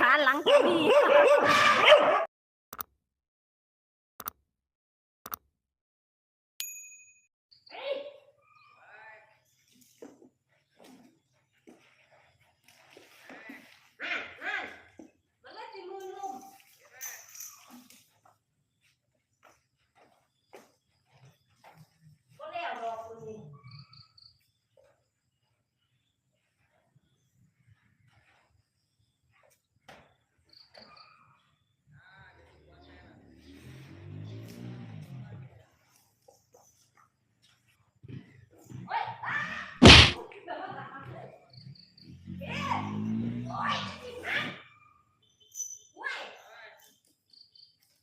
ขาหลังก็มี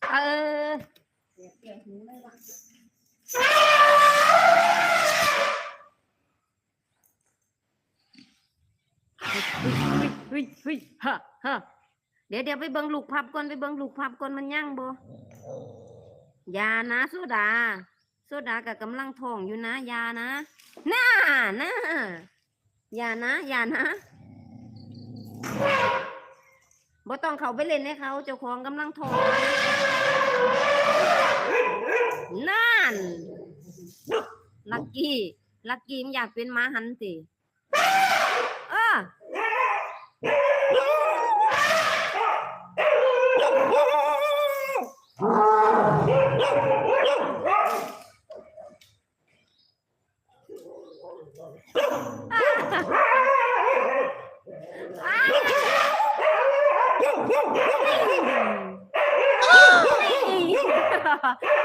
เออ เฮ้ยเฮ้ยฮะฮะเดี๋ยวเดี๋ยวไปเบิ่งลูกพับก่อนไปเบิ่งลูกพับก่อนมันยั่งบ่อยานะโซดา โซดากับกำลังท้องอยู่นะอยานะน่านะอยานะอยานะบ่ต้องเขาไปเล่นให้เขาเจ้าของกำลังท้องนั่นลักกี้ลักกี้มอยากเป็นม้าหันสิเออ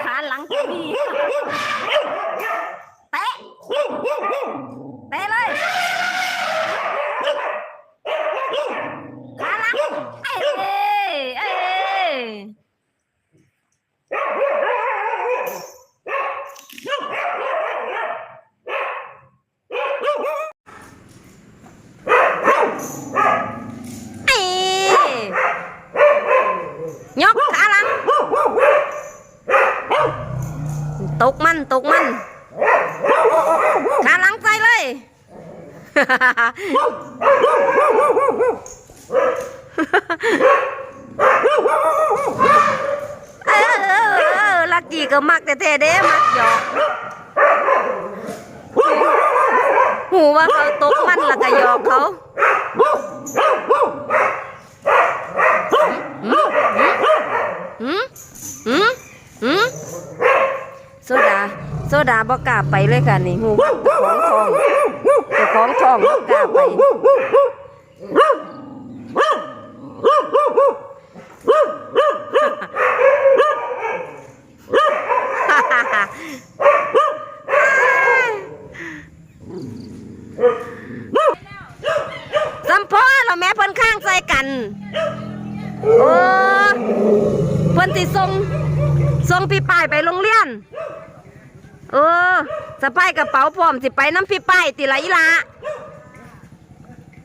ขาหลังก็มี เตะ เตะเลย ขาหลัง เอ้ยเอ้ยเอ้ยยกขาหลัง ตกมัน ตกมัน ขาหลังใส่เลย เออลักกี้ก็มักแต่เทเด้มักหยอกหูว่าเขาตกมันล้วก็หยอกเขาโซดา โซดาบอกกล้าไปเลยค่ะนี่หูของ ของทองบอกกล้าไปสัมพอเราแม่เพิ่นข้างใส่กันโอ้เพิ่นสิส่งส่งพี่ป้ายไปโรงเรียน เออ สะพายกระเป๋าพร้อมสิไปน้ำพี่ป้ายติละอีละ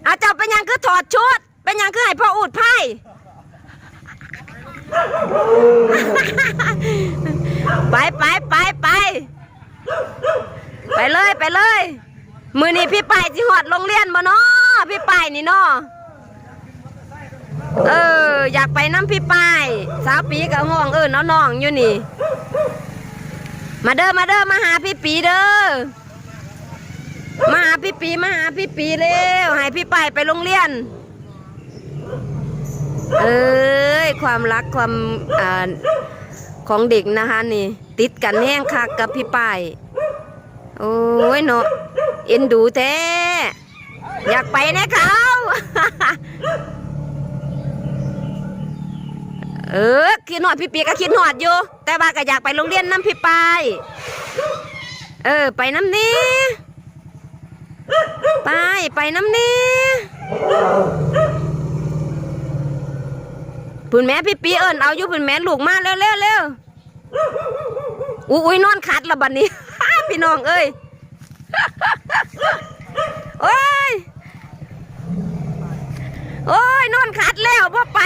อาเจ้าเป็นยังคือถอดชุด เป็นยังคือให้พ่ออูดไพ่ไปไปไปไปไปเลยไปเลย มือนี้พี่ป้ายสิหอดโรงเรียนบ่เนาะพี่ป้ายนี่เนาะเออ อยากไปน้ำพี่ป้ายสาวปีกับห้องเออน้องๆอยู่นี่ มาเด้อมาเด้อมาหาพี่ปีเด้อมาหาพี่ปีมาหาพี่ปีเร็วให้พี่ป้ายไปโรงเรียน เอ้ยความรักความอ่าของเด็กนะคะนี่ ติดกันแห้งคักกับพี่ป้ายโอ้ยเนาะเอ็นดูแท้อยากไปนะเขาเออ คิดหอดพี่ปีก็คิดหอดอยู่แต่ว่าก็อยากไปโรงเรียนน้ำพี่ปายเออ ไปน้ำนี้ไปไปน้ำนี้พุ่นแม่พี่ปีเอิญเอาอยู่พุ่นแม่ลูกมาเร็วเร็วเร็วอุ้ยนอนขัดละบัดนี้พี่น้องเอ้ยโอ้ยโอ้ยนอนขัดแล้วพ่อไป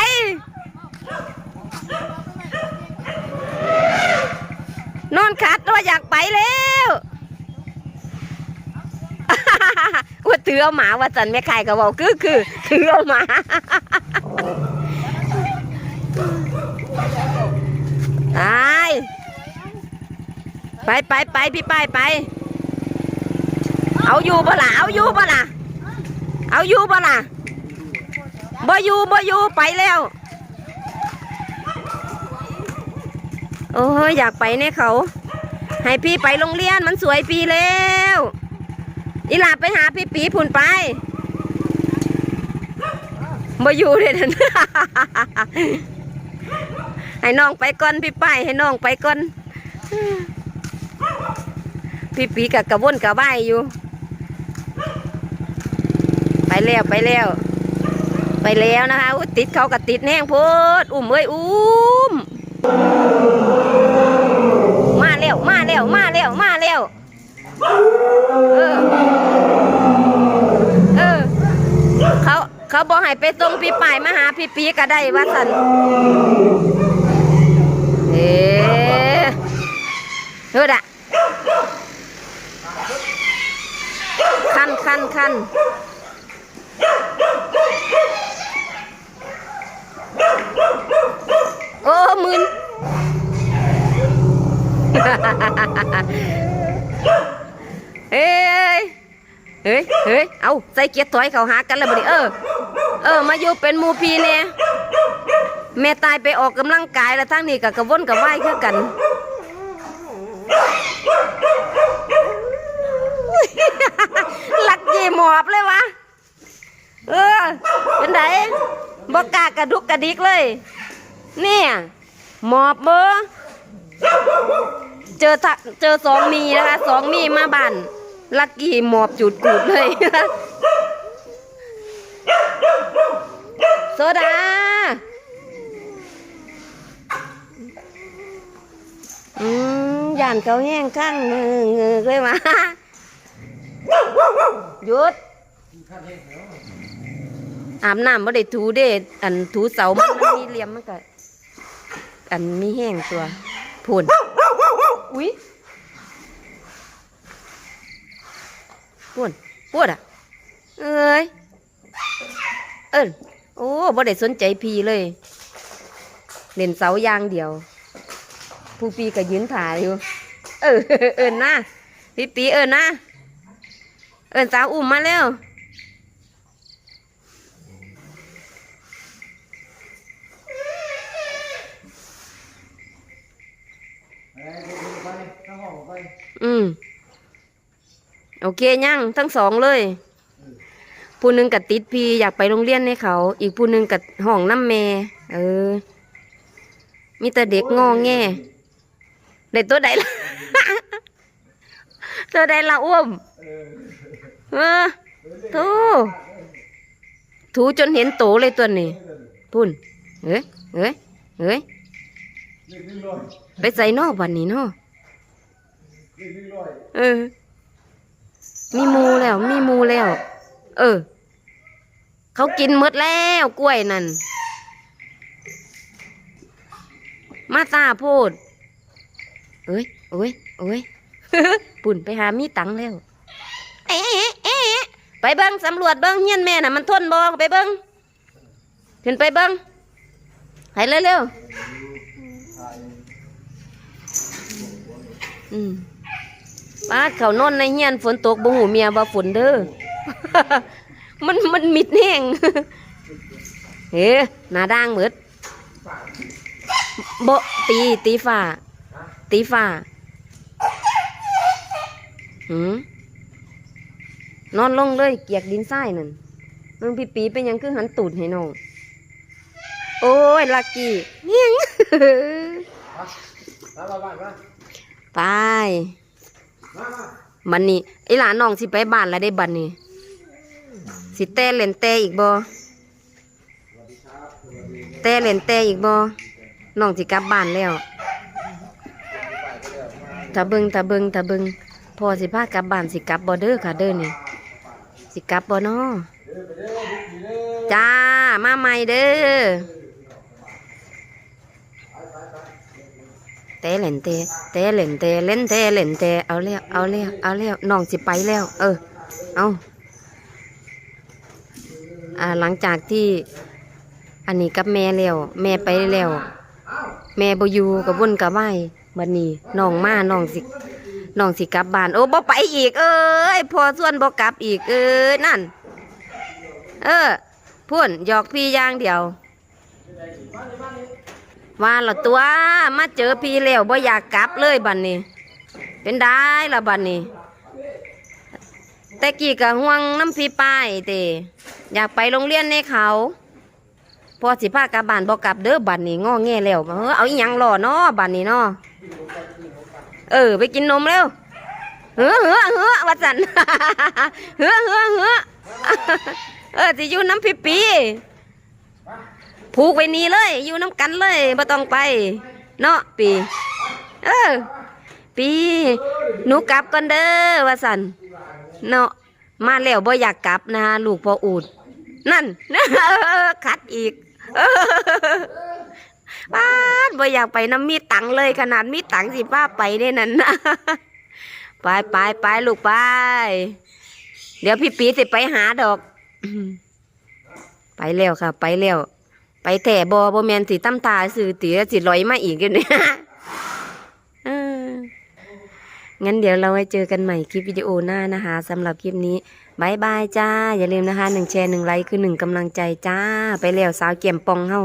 นอนคัดว่าอยากไปแล้วว่าถือเอาหมาว่าสันไม่ใครก็บอกคือคือถือเอาหมาไปไปไปไปพี่ปไป เอาอยู่บ่ล่ะเอาอยู่บ่ล่ะเอาอยู่บ่ล่ะบ่อยู่บ่อยู่ไปแล้ว โอ้ยอยากไปเนี่ยเขา ให้พี่ไปโรงเรียนมันสวยปีแล้วอีหลาไปหาพี่ปีผุนไปมาอยู่เลยนั่ให้น้องไปก่อนพี่ป้ายให้น้องไปก่อนพี่ปีกับกระวนกระว่ายอยู่ ไปแล้วไปแล้ว ไปแล้วนะคะติดเขากับติดแห้งโพดอุ้มเอ้ยอุ้ม มาเร็วมาเร็วมาเร็วมาเร็วเออเออเขาเขาบอกให้ไปส่งพี่ป่ายมาหาพี่ปีก็ได้ว่าสันเอ๊ะเฮ้ดอะคันคันคันโอ้มึน เฮ้ย เฮ้ยเฮ้ยเอาใส่เกียร์ถอยเขาหากันแล้วบัดนี้เออ เออ มาอยู่เป็นมูพีเนี่ยแม่ตายไปออกกำลังกายแล้วทั้งนี้กับกระวนกับไหวคือกันหลักยี่หมอบเลยวะเออ เป็นไงบกกล้ากระดุกกระดิกเลย เนี่ย หมอบเบอเจอทะเจอสองมีนะคะสองมีมาบ้าน ลักกี้หมอบจุดกูดเลย โซดา อืมย่านเขาแห้งข้างเงือเงือเลยมาหยุด อาบน้ำไม่ได้ถูเด้อันถูเสามันมันมีเหลี่ยมมันก็อันมีแห้งตัวพูนอุ้ย ปวดปวดอะ เอ้ย เอิ้นโอ้บ่ได้สนใจพีเลย เล่นเสาอยางเดียว ผู้ปีก็ยืนถ่ายอยู่ เออ เอิ้นนะพี่ปีเอิ้นนะ เอิ้นสาวอุ้มมาแล้วอืม โอเคยังทั้งสองเลย ผู้หนึ่งกับติดพีอยากไปโรงเรียนให้เขา อีกผู้หนึ่งกับห้องน้ำแม่เออ มีแต่เด็กงองแงได้ตัวใดล่ะ ตัวใดละอ้วมเออทูถูจนเห็นโตเลยตัวนี้พุ่นเอ้ยเอ้ยเอ้ยไปใส่นอกวันนี้เนาะเออ มีมูแล้ว มีมูแล้ว เออ เขากินมดแล้วกล้วยนั่น มาตาโพดเอ้ยเอ้ยเอ้ยปุ่นไปหามีตังแล้วเอ๊ะเอ๊ะไปเบิ้งสำรวจเบิ้งเฮียนแม่น่ะมันทนบ่ไปเบิ้งขึ้นไปเบิ้งให้เร็วๆอืม ป้าเขานอนในเฮียนฝนตกบ่หูเมียว่าฝนเด้อ มันมันมิดแห้งเฮ้หน้าด่างเหมืดบ่ตีตีฝ่า ตีฝ่าหืมนอนลงเลยเกียกดินทรายนั่นมึงพี่ปีเป็นยังคือหันตูดให้น้อง โอ้ยลักกี้เฮียงไป บันนี้ไอหลานน้องสิไปบ้านแล้วได้บันนี้ สิแต่เล่นแต่อีกบ่แต่เล่นแต่อีกบ่น้องสิกลับบ้านแล้วถ้าเบิงถ้าเบิงถ้าเบิงพอสิพากลับบ้านสิกลับบ่เด้อค่ะเด้อนี่สิกลับบ่น้อจ้ามาใหม่เด้อ แต่เล่นแต่แต่เล่นแต่เล่นแต่เล่นแต่เอาแล้วเอาแล้วเอาแล้วน้องสิไปแล้ว เออ เอาอ่าหลังจากที่อันนี้กับแม่แล้ว แม่ไปแล้ว แม่บอยู่กับวุ่นกับไหวบัดนี้น้องมาน้องสิน้องสิกลับบ้าน โอ้บ่ไปอีก เอ้ยพอส่วนบ่กลับอีก เอ้ยนั่น เออพุ่นหยอกพี่ย่างเดียว ว่าละตัวมาเจอพี่แล้วบ่อยากกลับเลยบัดนนี้ เป็นได้ละบัดนนี้ แต่กี้กะห่วงน้ำพี่ป้ายเตอยากไปโรงเรียนในเขา พอสิพากลับบ้านบ่กลับเด้อบัดนนี้งอแงแล้วเออเอาอีหยังรอเนาะบัดนนี้เนาะเออ ไปกินนมเร็วเหือเหือเหือวัดสันเหือเหือเหือเออสิอยู่น้ำพี่ปี ผูกไว้นี่เลย อยู่น้ำกันเลยบ่ต้องไป เนาะปี เออ ปีหนูกลับก่อนเด้อว่าสันเนาะมาแล้วบ่อยากกลับนะลูกพออูด นั่นคัดอีกป้าดบ่อยากไปน้ำมีตังเลยขนาดมีตังสิป้าไปได้นั่นนะไปไปไปลูกไป เดี๋ยวพี่ปีสิไปหาดอก ไปแล้วค่ะ ไปแล้ว ไปแต่บอบแมนสีตั้มตาสื่อตีสิลอยมาอีกกันเนี่ยงั้นเดี๋ยวเราไว้เจอกันใหม่คลิปวิดีโอหน้านะคะสำหรับคลิปนี้บายบายจ้า อย่าลืมนะคะหนึ่งแชร์หนึ่งไลค์คือหนึ่งกำลังใจจ้า ไปแล้วสาวเกี่ยมปองเฮา